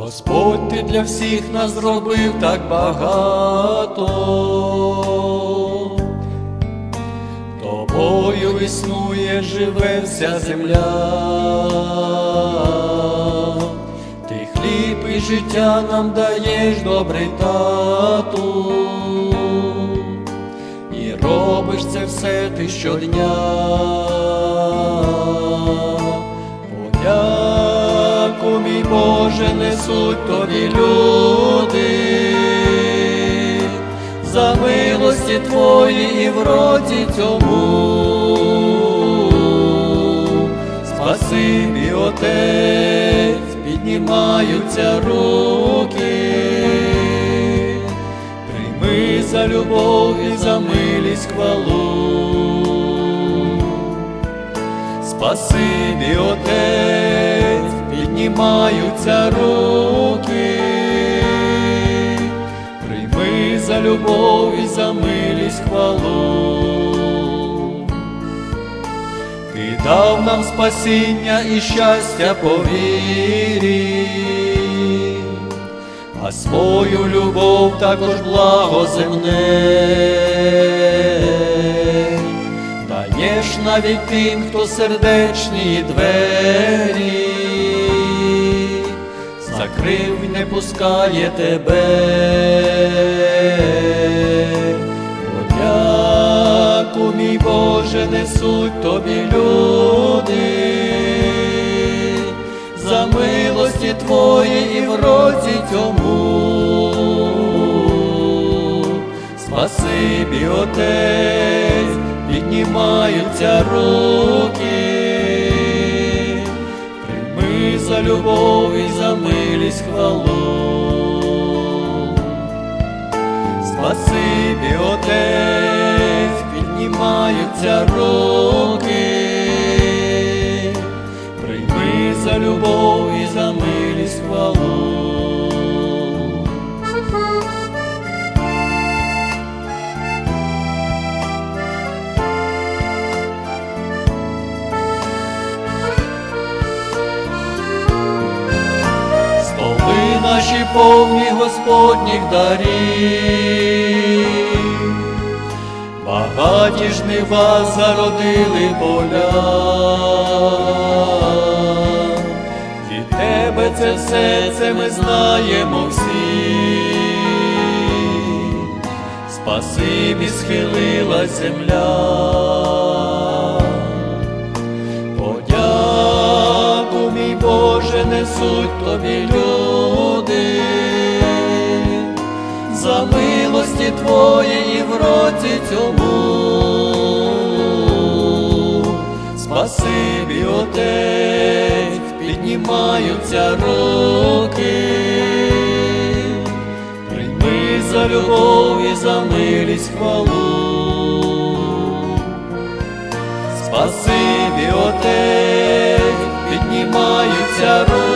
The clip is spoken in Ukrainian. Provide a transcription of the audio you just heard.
Господь ти для всіх нас зробив так багато, тобою існує, живе вся земля, ти хліб і життя нам даєш, добрий тату, і робиш це все ти щодня. Боже, несуть тобі люди, за милості твої і в роді цьому. Спасибі, Отець, піднімаються руки, прийми за любов і за милість хвалу. Спасибі, Отець, піднімаються руки, прийми за любов і за милість хвалу. Ти дав нам спасіння і щастя по вірі, а свою любов також благо земне. Даєш навіть тим, хто сердечні двері, закрив не пускає тебе. Подяку, мій Боже, несуть тобі люди, за милості твої і в році цьому. Спасибі, Отець, піднімаються руки, за любов і за милість хвалу. Спасибі, Отець, піднімаються руки, наші повні Господніх дарів, багаті жнива зародили поля. Від тебе це все, це ми знаємо всі. Спасибі схилила земля. Подяку, мій Боже, несуть тобі люди, милості твої і в році цьому. Спасибі, Отець, піднімаються руки, прийми за любов і за милість хвалу. Спасибі, Отець, піднімаються руки,